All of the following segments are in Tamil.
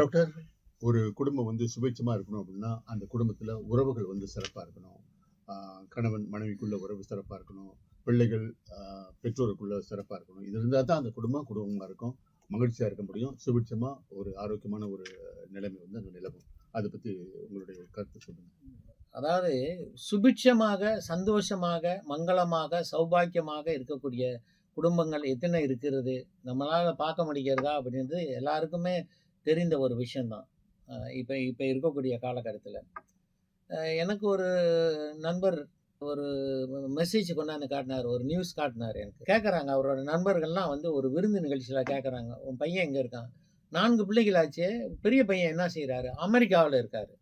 டாக்டர் ஒரு குடும்பம் வந்து சுபேட்சமாக இருக்கணும் அப்படின்னா அந்த குடும்பத்தில் உறவுகள் வந்து சிறப்பாக இருக்கணும். கணவன் மனைவிக்குள்ள உறவு சிறப்பாக இருக்கணும். பிள்ளைகள் பெற்றோருக்குள்ள சிறப்பாக இருக்கணும். இது இருந்தால் தான் அந்த குடும்பம் குடும்பமாக இருக்கும். மகிழ்ச்சியாக இருக்க முடியும். சுபிட்சமாக ஒரு ஆரோக்கியமான ஒரு நிலைமை வந்து அங்கே நிலவும். அதை பற்றி உங்களுடைய கருத்து சொல்லுங்கள் அதாவது சுபிட்சமாக சந்தோஷமாக மங்களமாக சௌபாக்கியமாக இருக்கக்கூடிய குடும்பங்கள் எத்தனை இருக்கிறது? நம்மளால் பார்க்க முடிகிறதா? அப்படின்றது எல்லாருக்குமே தெரிந்த ஒரு விஷயந்தான். இப்போ இப்போ இருக்கக்கூடிய காலகட்டத்தில். எனக்கு ஒரு நண்பர் ஒரு மெசேஜ் கொண்டாந்து காட்டினார். ஒரு நியூஸ் காட்டினார் எனக்கு. கேட்குறாங்க அவரோட நண்பர்கள்லாம் வந்து ஒரு விருந்து நிகழ்ச்சியில் கேட்குறாங்க உன் பையன் எங்கே இருக்கான்? நான்கு பிள்ளைகளாச்சே பெரிய பையன் என்ன செய்கிறாரு அமெரிக்காவில் இருக்கார்.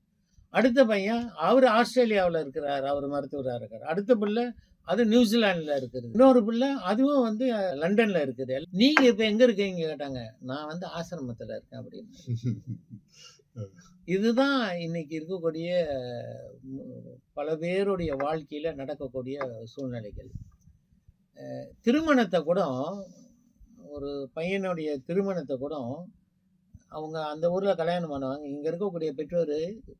அடுத்த பையன் அவர் ஆஸ்திரேலியாவில் இருக்கிறார் அவர் மருத்துவராக இருக்கார். அடுத்த பிள்ளை அது நியூசிலாண்டில் இருக்குது. இன்னொரு பிள்ளை அதுவும் வந்து லண்டனில் இருக்குது. நீங்கள் இப்போ எங்கே இருக்கீங்க கேட்டாங்க. நான் வந்து ஆசிரமத்தில் இருக்கேன் அப்படின்னு. இதுதான் இன்னைக்கு இருக்கக்கூடிய பல பேருடைய வாழ்க்கையில் நடக்கக்கூடிய சூழ்நிலைகள். திருமணத்தை கூட ஒரு பையனுடைய திருமணத்தை கூட அவங்க அந்த ஊரில் கல்யாணம் பண்ணுவாங்க. இங்கே இருக்கக்கூடிய பெற்றோர்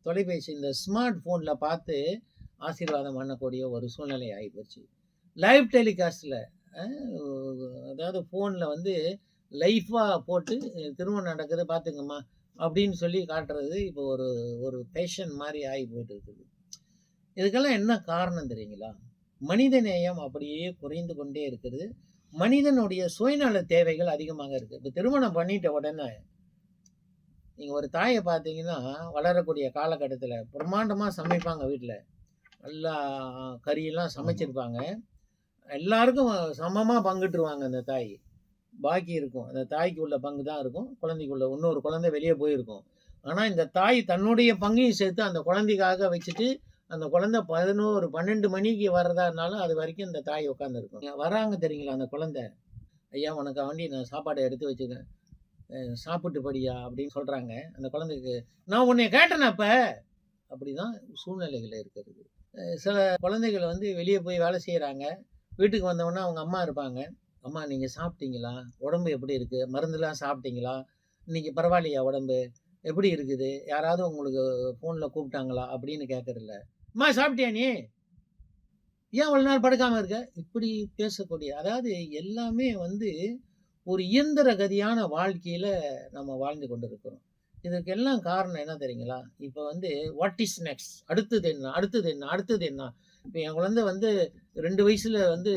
தொலைபேசி இந்த ஸ்மார்ட் ஃபோனில் பார்த்து ஆசீர்வாதம் பண்ணக்கூடிய ஒரு சூழ்நிலை ஆகிப்போச்சு லைவ் டெலிகாஸ்டில் அதாவது ஃபோனில் வந்து லைஃபாக போட்டு திருமணம் நடக்குது பார்த்துங்கம்மா அப்படின்னு சொல்லி காட்டுறது இப்போ ஒரு ஒரு பேஷன் மாதிரி ஆகி போயிட்டு இருக்குது இதுக்கெல்லாம் என்ன காரணம் தெரியுங்களா? மனித நேயம் அப்படியே குறைந்து கொண்டே இருக்குது. மனிதனுடைய சுயநல தேவைகள் அதிகமாக இருக்குது இப்போ திருமணம் பண்ணிட்ட உடனே நீங்கள் ஒரு தாயை பார்த்தீங்கன்னா வளரக்கூடிய காலகட்டத்தில் பிரம்மாண்டமாக சமைப்பாங்க வீட்டில் நல்லா கறியெல்லாம் சமைச்சிருப்பாங்க. எல்லாருக்கும் சமமாக பங்கிட்டுருவாங்க அந்த தாய். பாக்கி இருக்கும். அந்த தாய்க்கு உள்ள பங்கு தான் இருக்கும். குழந்தைக்குள்ள இன்னொரு குழந்தை வெளியே போயிருக்கும். ஆனால் இந்த தாய் தன்னுடைய பங்கையும் சேர்த்து அந்த குழந்தைக்காக வச்சுட்டு அந்த குழந்தை பதினோரு பன்னெண்டு மணிக்கு வர்றதா இருந்தாலும் அது வரைக்கும் இந்த தாய் உட்காந்துருக்கும் வராங்க தெரியுங்களா அந்த குழந்தை? ஐயா உனக்கு வண்டி நான் சாப்பாடை எடுத்து வச்சுக்கேன் அஹ் சாப்பிட்டு படியா அப்படின்னு சொல்கிறாங்க அந்த குழந்தைக்கு நான் உன்னை கேட்டேன் அப்போ. அப்படி தான் சூழ்நிலைகள் இருக்கிறது. சில குழந்தைகள் வந்து வெளியே போய் வேலை செய்கிறாங்க வீட்டுக்கு வந்தவொடனே அவங்க அம்மா இருப்பாங்க. அம்மா நீங்கள் சாப்பிட்டீங்களா? உடம்பு எப்படி இருக்குது மருந்துலாம் சாப்பிட்டீங்களா? இன்னைக்கு பரவாயில்லையா உடம்பு? எப்படி இருக்குது? யாராவது உங்களுக்கு ஃபோனில் கூப்பிட்டாங்களா? அப்படின்னு கேட்குறதில்ல அம்மா சாப்பிட்டியா நீ? ஏன் அவ்வளோ நாள் படுக்காமல் இருக்க? இப்படி பேசக்கூடிய அதாவது எல்லாமே வந்து ஒரு இயந்திர கதியான வாழ்க்கையில் நம்ம வாழ்ந்து கொண்டு இருக்கிறோம் இதற்கெல்லாம் காரணம் என்ன தெரியுங்களா? இப்போ வந்து வாட் இஸ் நெக்ஸ்ட் அடுத்தது என்ன? அடுத்தது என்ன? அடுத்தது என்ன? இப்போ என் குழந்தை வந்து ரெண்டு வயசில் வந்து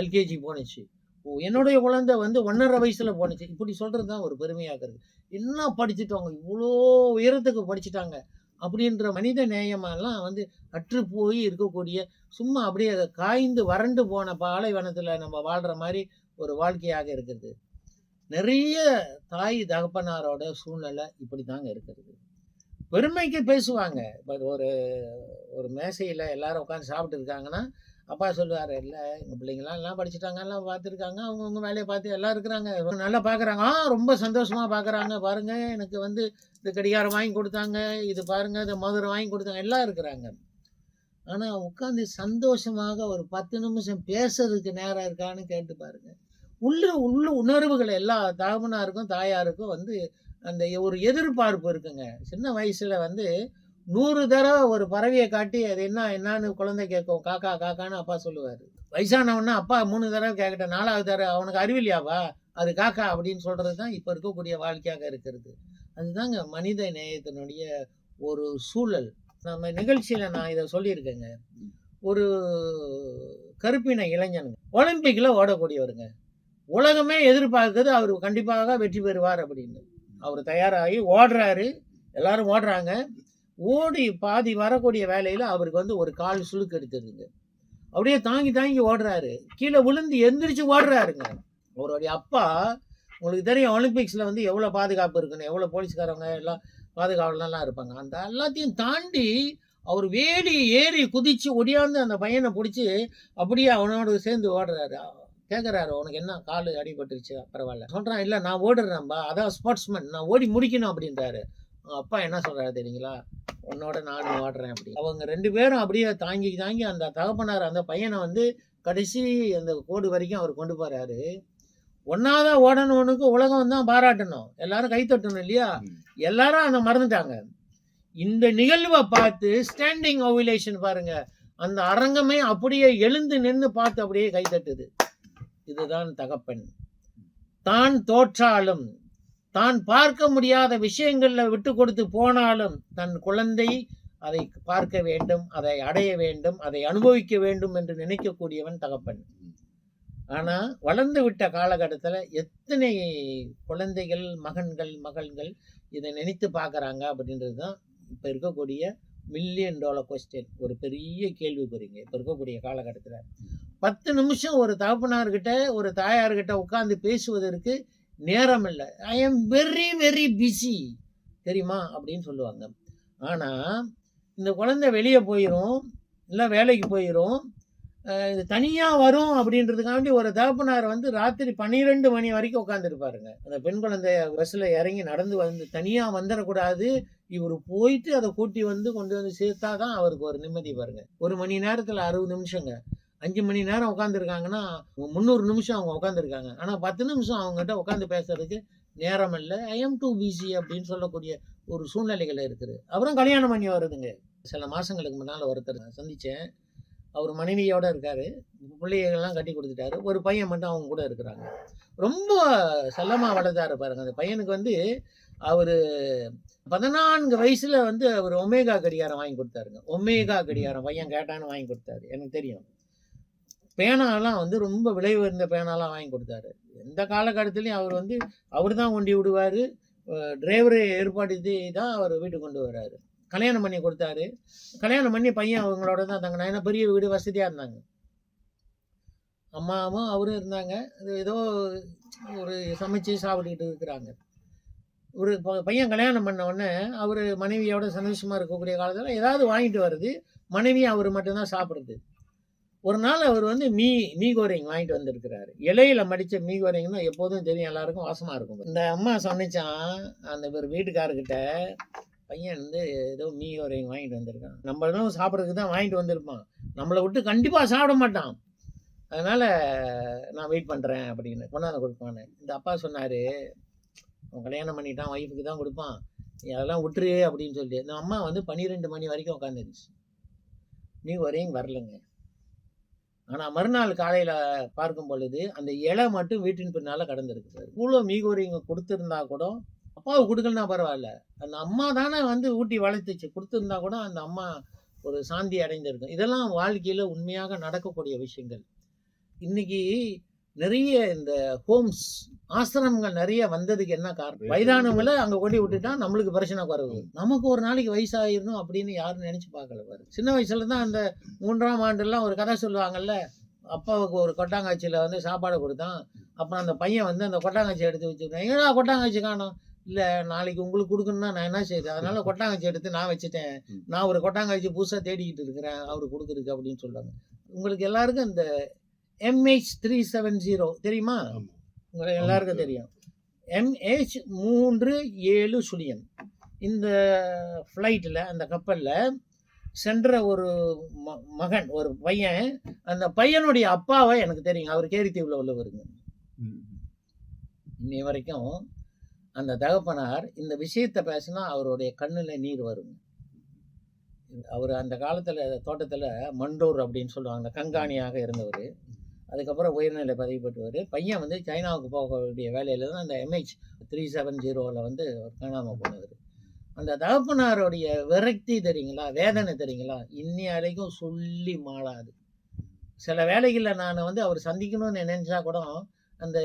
எல்கேஜி போணுச்சு. ஓ என்னுடைய குழந்தை வந்து ஒன்றரை வயசில் போணுச்சு. இப்படி சொல்கிறது தான் ஒரு பெருமையாக இருக்குது என்ன படிச்சுட்டவங்க இவ்வளோ உயரத்துக்கு படிச்சுட்டாங்க. அப்படின்ற மனித நேயமெல்லாம் வந்து அற்று போய் இருக்கக்கூடிய சும்மா அப்படியே காய்ந்து வறண்டு போன பாலைவனத்தில் நம்ம வாழ்கிற மாதிரி ஒரு வாழ்க்கையாக இருக்குது நிறைய தாய் தகப்பனாரோட சூழ்நிலை இப்படி தாங்க இருக்கிறது பெருமைக்கு பேசுவாங்க. இப்போ ஒரு ஒரு மேசையில் எல்லாரும் உட்காந்து சாப்பிட்டு இருக்காங்கன்னா அப்பா சொல்லுவார் இல்லை எங்கள் பிள்ளைங்களாம் எல்லாம் படிச்சுட்டாங்க எல்லாம் பார்த்துருக்காங்க. அவங்கவுங்க வேலையை பார்த்து எல்லாம் இருக்கிறாங்க. நல்லா பார்க்குறாங்க. ஆ ரொம்ப சந்தோஷமாக பார்க்குறாங்க. பாருங்கள் எனக்கு வந்து இந்த கடிகாரம் வாங்கி கொடுத்தாங்க. இது பாருங்கள் இந்த மதுரை வாங்கி கொடுத்தாங்க. எல்லாம் இருக்கிறாங்க. ஆனால் உட்காந்து சந்தோஷமாக ஒரு பத்து நிமிஷம் பேசுறதுக்கு நேரம் இருக்கான்னு கேட்டு பாருங்கள் உள்ள உள்ள உணர்வுகள் எல்லா தகவனாருக்கும் தாயாருக்கும் வந்து அந்த ஒரு எதிர்பார்ப்பு இருக்குங்க. சின்ன வயசுல வந்து நூறு தடவை ஒரு பறவையை காட்டி அது என்ன என்னான்னு குழந்தை கேட்கும். காக்கா காக்கான்னு அப்பா சொல்லுவார். வயசானவன்னா அப்பா மூணு தடவை கேட்கட்ட நாலாவது தடவை அவனுக்கு அறிவில்லையாவா அது காக்கா அப்படின்னு சொல்கிறது தான் இப்போ இருக்கக்கூடிய வாழ்க்கையாக இருக்கிறது. அதுதாங்க மனித நேயத்தினுடைய ஒரு சூழல். நம்ம நிகழ்ச்சியில் நான் இதை சொல்லியிருக்கேங்க. ஒரு கருப்பின இளைஞனுங்க. ஒலிம்பிக்கில் ஓடக்கூடியவருங்க. உலகமே எதிர்பார்க்குது அவர் கண்டிப்பாக வெற்றி பெறுவார் அப்படின்னு. அவர் தயாராகி ஓடுறாரு. எல்லாரும் ஓடுறாங்க. ஓடி பாதி வரக்கூடிய வேலையில் அவருக்கு வந்து ஒரு கால் சுழுக்கு எடுத்துருங்க அப்படியே தாங்கி தாங்கி ஓடுறாரு. கீழே விழுந்து எந்திரிச்சு ஓடுறாருங்க. அவருடைய அப்பா உங்களுக்கு தெரியும் ஒலிம்பிக்ஸில் வந்து எவ்வளோ பாதுகாப்பு இருக்குன்னு எவ்வளோ போலீஸ்காரங்க எல்லாம் பாதுகாவலாம் இருப்பாங்க. அந்த எல்லாத்தையும் தாண்டி அவர் வேடி ஏறி குதித்து ஒடியாந்து அந்த பையனை பிடிச்சி அப்படியே அவனோட சேர்ந்து ஓடுறாரு. கேட்குறாரு உனக்கு என்ன கால் அடிபட்டுருச்சு? பரவாயில்ல. சொல்கிறான் இல்லை நான் ஓடுறேன்பா அதான் ஸ்போர்ட்ஸ்மேன் நான் ஓடி முடிக்கணும் அப்படின்றாரு. அவங்க அப்பா என்ன சொல்கிறாரு தெரியுங்களா? உன்னோட நானும் ஓடுறேன் அப்படி அவங்க ரெண்டு பேரும் அப்படியே தாங்கி தாங்கி அந்த தகப்பனார் அந்த பையனை வந்து கடைசி அந்த கோடு வரைக்கும் அவர் கொண்டு போகிறாரு ஒன்னாவதா ஓடணும்னுக்கு உலகம் தான் பாராட்டணும். எல்லாரும் கை தட்டணும் இல்லையா. எல்லாரும் அதை மறந்துட்டாங்க. இந்த நிகழ்வை பார்த்து ஸ்டாண்டிங் ஓவிலேஷன் பாருங்க. அந்த அரங்கமே அப்படியே எழுந்து நின்று பார்த்து அப்படியே கை தட்டுது. இதுதான் தகப்பன். தான் தோற்றாலும் தான் பார்க்க முடியாத விஷயங்கள்ல விட்டு கொடுத்து போனாலும் தன் குழந்தை அதை பார்க்க வேண்டும் அதை அடைய வேண்டும் அதை அனுபவிக்க வேண்டும் என்று நினைக்கக்கூடியவன் தகப்பன். ஆனா வளர்ந்து விட்ட காலகட்டத்தில் எத்தனை குழந்தைகள் மகன்கள் மகள்கள் இதை நினைத்து பார்க்குறாங்க அப்படின்றது தான் இப்போ இருக்கக்கூடிய மில்லியன் டாலர் கொஸ்டின் ஒரு பெரிய கேள்விக்குறிங்க இப்போ இருக்கக்கூடிய காலகட்டத்தில். பத்து நிமிஷம் ஒரு தகப்பனார்கிட்ட ஒரு தாயார்கிட்ட உட்காந்து பேசுவதற்கு நேரம் இல்லை I am very very busy தெரியுமா? அப்படின்னு சொல்லுவாங்க. ஆனால் இந்த குழந்தை வெளியே போயிடும் இல்லை வேலைக்கு போயிடும் இது தனியாக வரும் அப்படின்றதுக்காண்டி ஒரு தகப்பனார் வந்து ராத்திரி பன்னிரெண்டு மணி வரைக்கும் உட்காந்துருப்பாருங்க அந்த பெண் குழந்தைய பஸ்ஸில் இறங்கி நடந்து வந்து தனியாக வந்துடக்கூடாது. இவர் போயிட்டு அதை கூட்டி வந்து கொண்டு வந்து சேர்த்தா தான் அவருக்கு ஒரு நிம்மதி பாருங்க. ஒரு மணி நேரத்தில் அறுபது நிமிஷங்க. அஞ்சு மணி நேரம் உட்காந்துருக்காங்கன்னா முந்நூறு நிமிஷம் அவங்க உட்காந்துருக்காங்க ஆனால் பத்து நிமிஷம் அவங்ககிட்ட உட்காந்து பேசுறதுக்கு நேரம் இல்லை. ஐ எம் டூ பிசி அப்படின்னு சொல்லக்கூடிய ஒரு சூழ்நிலைகள் இருக்குது. அப்புறம் கல்யாணம் பண்ணி வருதுங்க சில மாதங்களுக்கு முன்னால் ஒருத்தர் சந்தித்தேன் அவர் மனைவியோட இருக்காரு. பிள்ளைகள்லாம் கட்டி கொடுத்துட்டாரு. ஒரு பையன் மட்டும் அவங்க கூட இருக்கிறாங்க. ரொம்ப செல்லமாக வளர்த்தாரு பாருங்க அந்த பையனுக்கு வந்து அவர் பதினான்கு வயசுல வந்து அவர் ஒமேகா கடிகாரம் வாங்கி கொடுத்தாருங்க. ஒமேகா கடிகாரம் பையன் கேட்டான்னு வாங்கி கொடுத்தாரு. எனக்கு தெரியும். பேனாலாம் வந்து ரொம்ப விலை உயர்ந்த பேனாலாம் வாங்கி கொடுத்தாரு. எந்த காலகட்டத்துலேயும் அவர் வந்து அவர் தான் கொண்டு விடுவார். டிரைவரை ஏற்பாடு தான் அவர் வீட்டுக்கு கொண்டு வர்றாரு. கல்யாணம் பண்ணி கொடுத்தாரு. கல்யாணம் பண்ணி பையன் அவங்களோட தான் தங்கினா ஏன்னா பெரிய வீடு வசதியாக இருந்தாங்க. அம்மாவும் அவரும் இருந்தாங்க. ஏதோ ஒரு சமைச்சு சாப்பிட்டுக்கிட்டு இருக்கிறாங்க. ஒரு ப- பையன் கல்யாணம் பண்ண உடனே அவர் மனைவியோட சந்தோஷமாக இருக்கக்கூடிய காலத்தில் ஏதாவது வாங்கிட்டு வருது மனைவி அவர் மட்டும்தான் சாப்பிட்றது. ஒரு நாள் அவர் வந்து மீ மீ கோரிங் வாங்கிட்டு வந்திருக்கிறாரு. இலையில மடித்த மீ கோரிங்னா எப்போதும் தெரியும் எல்லாருக்கும் வாசமாக இருக்கும் இந்த அம்மா சொன்னிச்சான் அந்த பேர் வீட்டுக்காரர்கிட்ட பையன் வந்து ஏதோ மீ கோரிங் வாங்கிட்டு வந்திருக்கான். நம்மளும் சாப்பிட்றதுக்கு தான் வாங்கிட்டு வந்திருப்பான். நம்மளை விட்டு கண்டிப்பாக சாப்பிட மாட்டான். அதனால் நான் வெயிட் பண்ணுறேன் அப்படின்னு கொண்டாந்து கொடுப்பான்னு. இந்த அப்பா சொன்னார் அவன் கல்யாணம் பண்ணிட்டான் ஒய்ஃபுக்கு தான் கொடுப்பான். அதெல்லாம் விட்டுரு அப்படின்னு சொல்லி இந்த அம்மா வந்து பன்னிரெண்டு மணி வரைக்கும் உட்காந்துருச்சு மீ வரையும் வரலங்க. ஆனால் மறுநாள் காலையில் பார்க்கும் பொழுது அந்த இலை மட்டும் வீட்டின் பின்னால் கடந்திருக்கு சார். இவ்வளோ மீகோரிங்க கொடுத்துருந்தா கூட அப்பாவுக்கு கொடுக்கலனா பரவாயில்ல. அந்த அம்மா தானே வந்து ஊட்டி வளர்த்துச்சு. கொடுத்துருந்தா கூட அந்த அம்மா ஒரு சாந்தி அடைந்திருக்கும். இதெல்லாம் வாழ்க்கையில் உண்மையாக நடக்கக்கூடிய விஷயங்கள். இன்னைக்கு நிறைய இந்த ஹோம்ஸ் ஆசிரமங்கள் நிறைய வந்ததுக்கு என்ன காரணம்? வயதானவங்களை அங்க கொண்டு விட்டுட்டா நம்மளுக்கு பிரச்சனை குறைவு. நமக்கு ஒரு நாளைக்கு வயசாயிரணும் அப்படின்னு யாரும் நினைச்சு பார்க்கல பாரு. சின்ன வயசுல தான் அந்த மூன்றாம் ஆண்டுலாம் ஒரு கதை சொல்லுவாங்கல்ல அப்பாவுக்கு ஒரு கொட்டாங்காய்ச்சியில் வந்து சாப்பாடு கொடுத்தான். அப்புறம் அந்த பையன் வந்து அந்த கொட்டாங்காய்ச்சி எடுத்து வச்சுருக்கேன் ஏடா கொட்டாங்காய்ச்சி காணோம்? இல்லை நாளைக்கு உங்களுக்கு கொடுக்கணும்னா நான் என்ன செய்யுது அதனால கொட்டாங்காய்ச்சி எடுத்து நான் வச்சுட்டேன். நான் ஒரு கொட்டாங்காய்ச்சி புதுசாக தேடிக்கிட்டு இருக்கிறேன். அவரு கொடுக்குறதுக்கு அப்படின்னு சொல்லுவாங்க உங்களுக்கு எல்லாருக்கும் இந்த எம்ஹெச் த்ரீ செவன் ஜீரோ தெரியுமா? எல்லாருக்கும் தெரியும். எம்ஹெச் மூன்று ஏழு சுழியம் இந்த ஃப்ளைட்டில் அந்த கப்பலில் சென்ற ஒரு ம மகன் ஒரு பையன் அந்த பையனுடைய அப்பாவை எனக்கு தெரியும். அவர் கேரித்தீவில் உள்ளவருங்க. இன்னை வரைக்கும் அந்த தகப்பனார் இந்த விஷயத்தை பேசினா அவருடைய கண்ணில் நீர் வருங்க. அவர் அந்த காலத்தில் தோட்டத்தில் மண்டூர் அப்படின்னு சொல்லுவாங்க. கண்காணியாக இருந்தவர். அதுக்கப்புறம் உயர்நிலை பதவி பெற்றுவார் பையன் வந்து சைனாவுக்கு போகக்கூடிய வேலையில் தான் அந்த எம்ஹெச் த்ரீ செவன் ஜீரோவில் வந்து அவர் காணாமல் போனவர். அந்த தகப்பனாருடைய விரக்தி தெரியுங்களா? வேதனை தெரியுங்களா? இன்னி வரைக்கும் சொல்லி மாளாது. சில வேலைகளில் நான் வந்து அவர் சந்திக்கணும்னு நினச்சா கூட அந்த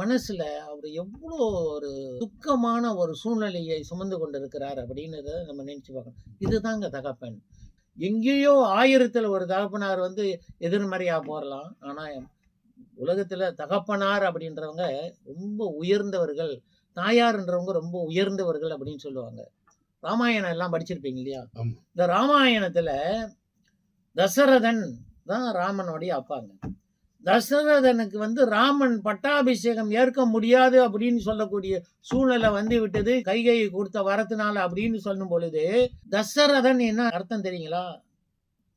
மனசில் அவர் எவ்வளோ ஒரு துக்கமான ஒரு சூழ்நிலையை சுமந்து கொண்டு இருக்கிறார் அப்படின்றத நம்ம நினச்சி பார்க்கணும். இதுதாங்க தகப்பன். எங்கேயோ ஆயிரத்துல ஒரு தகப்பனார் வந்து எதிர்மறையா போறலாம். ஆனா உலகத்துல தகப்பனார் அப்படின்றவங்க ரொம்ப உயர்ந்தவர்கள் தாயார்ன்றவங்க ரொம்ப உயர்ந்தவர்கள் அப்படின்னு சொல்லுவாங்க. ராமாயணம் எல்லாம் படிச்சிருப்பீங்க இல்லையா. இந்த ராமாயணத்துல தசரதன் தான் ராமனுடைய அப்பாங்க. தசரதனுக்கு வந்து ராமன் பட்டாபிஷேகம் ஏற்க முடியாது அப்படின்னு சொல்லக்கூடிய சூழ்நிலை வந்து விட்டது கைகையை கொடுத்த வரத்தினால அப்படின்னு சொல்லும் பொழுது தசரதன் என்ன அர்த்தம் தெரியுங்களா?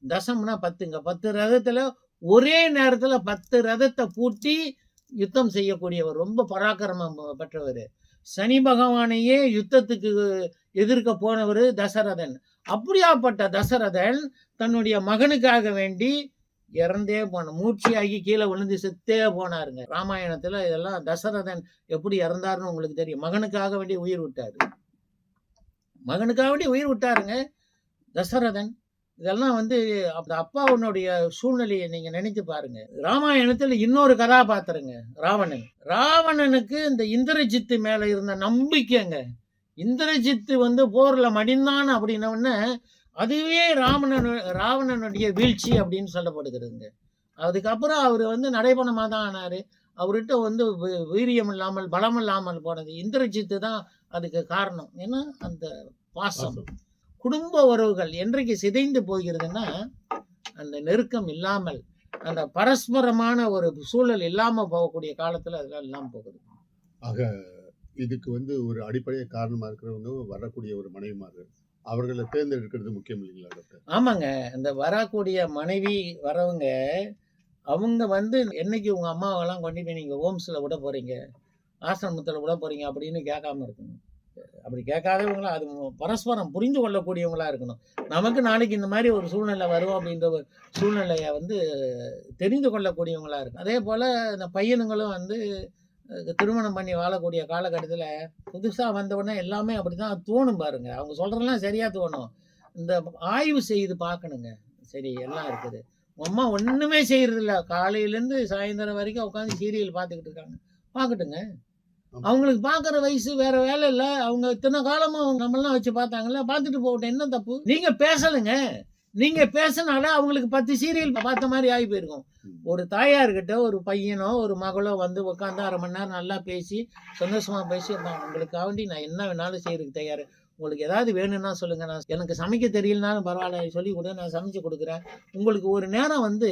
தசம்னா பத்துங்க. பத்து ரதத்துல ஒரே நேரத்துல பத்து ரதத்தை பூட்டி யுத்தம் செய்யக்கூடியவர். ரொம்ப பராக்கிரமம் பெற்றவர். சனி பகவானையே யுத்தத்துக்கு எதிர்க்க போனவர் தசரதன். அப்படியாப்பட்ட தசரதன் தன்னுடைய மகனுக்காக வேண்டி இறந்தே போன மூர்ச்சியாகி கீழே விழுந்து செத்தே போனாருங்க. ராமாயணத்துல இதெல்லாம் தசரதன் எப்படி இறந்தாருன்னு உங்களுக்கு தெரியும். மகனுக்காக வேண்டிய உயிர் விட்டாரு. மகனுக்காக வேண்டி உயிர் விட்டாருங்க தசரதன். இதெல்லாம் வந்து அந்த அப்பாவுனுடைய சூழ்நிலையை நீங்க நினைத்து பாருங்க. ராமாயணத்துல இன்னொரு கதாபாத்திரங்க ராவணன். ராவணனுக்கு இந்த இந்திரஜித்து மேல இருந்த நம்பிக்கைங்க. இந்திரஜித்து வந்து போர்ல மடிந்தான் அப்படின்ன அதுவே ராவணன் ராவணனுடைய வீழ்ச்சி அப்படின்னு சொல்லப்படுகிறதுங்க. அதுக்கப்புறம் அவர் வந்து நடைபணமாக தான் ஆனார். அவர்கிட்ட வந்து வீரியம் இல்லாமல் பலம் இல்லாமல் போனது. இந்திரஜித்து தான் அதுக்கு காரணம். ஏன்னா அந்த பாசம் குடும்ப உறவுகள் என்றைக்கு சிதைந்து போகிறதுன்னா அந்த நெருக்கம் இல்லாமல் அந்த பரஸ்பரமான ஒரு சூழல் இல்லாமல் போகக்கூடிய காலத்தில் அதெல்லாம் இல்லாமல் போகுது. ஆக இதுக்கு வந்து ஒரு அடிப்படை காரணமா இருக்கிறவங்க வரக்கூடிய ஒரு மனைவிமார்கள். அவர்களை தேர்ந்தெடுக்கிறது முக்கியம் இல்லைங்களா டாக்டர்? ஆமாங்க. இந்த வரக்கூடிய மனைவி வரவங்க அவங்க வந்து என்னைக்கு உங்க அம்மாவெல்லாம் கொண்டு போய் நீங்கள் ஹோம்ஸில் விட போறீங்க? ஆசிரமத்தில் விட போறீங்க அப்படின்னு கேட்காம இருக்கணும். அப்படி கேட்காதவங்களா அது பரஸ்பரம் புரிந்து கொள்ளக்கூடியவங்களா இருக்கணும். நமக்கு நாளைக்கு இந்த மாதிரி ஒரு சூழ்நிலை வரும் அப்படின்ற ஒரு சூழ்நிலையை வந்து தெரிந்து கொள்ளக்கூடியவங்களா இருக்கும் அதே போல இந்த பையனுங்களும் வந்து திருமணம் பண்ணி வாழக்கூடிய காலகட்டத்தில் புதுசாக வந்தவுடனே எல்லாமே அப்படி தான் தோணும் பாருங்க. அவங்க சொல்கிறதெல்லாம் சரியாக தோணும். இந்த ஆய்வு செய்து பார்க்கணுங்க. சரி எல்லாம் இருக்குது. அம்மா ஒன்றுமே செய்யறதில்ல. காலையிலேருந்து சாயந்தரம் வரைக்கும் உட்காந்து சீரியல் பார்த்துக்கிட்டு இருக்காங்க. பார்க்கட்டுங்க. அவங்களுக்கு பார்க்குற வயசு வேற வேலை இல்லை. அவங்க இத்தனை காலமா அவங்க நம்மளாம் வச்சு பார்த்தாங்கல்ல. பார்த்துட்டு போகட்டும். என்ன தப்பு? நீங்க பேசலுங்க. நீங்க பேசினால அவங்களுக்கு பத்து சீரியல் பார்த்த மாதிரி ஆகி போயிருக்கும். ஒரு தாயார்கிட்ட ஒரு பையனோ ஒரு மகளோ வந்து உட்காந்து அரை மணி நேரம் நல்லா பேசி சந்தோஷமா பேசி "அம்மா, உங்களுக்காக வேண்டி நான் என்ன வேணாலும் செய்யறதுக்கு தயார். உங்களுக்கு ஏதாவது வேணும்னா சொல்லுங்க. நான் எனக்கு சமைக்க தெரியலனாலும் பரவாயில்ல சொல்லி கூட நான் சமைச்சு கொடுக்குறேன். உங்களுக்கு ஒரு நேரம் வந்து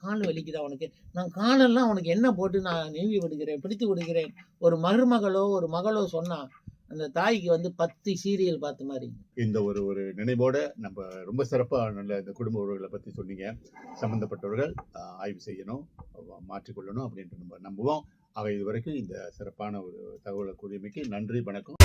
கால் வலிக்குதா உனக்கு? நான் காலெல்லாம் உனக்கு என்ன போட்டு நான் நீவி விடுகிறேன் பிடித்து விடுகிறேன்? ஒரு மருமகளோ ஒரு மகளோ சொன்னா அந்த தாய்க்கு வந்து பத்து சீரியல் பார்த்த மாதிரி இந்த ஒரு ஒரு நினைவோட நம்ம ரொம்ப சிறப்பாக நல்ல இந்த குடும்ப உறவுகளை பற்றி சொன்னீங்க. சம்பந்தப்பட்டவர்கள் ஆய்வு செய்யணும் மாற்றிக்கொள்ளணும் அப்படின்ட்டு நம்ம நம்புவோம். ஆக இது வரைக்கும் இந்த சிறப்பான ஒரு தகவலை கூறியமைக்கு நன்றி வணக்கம்.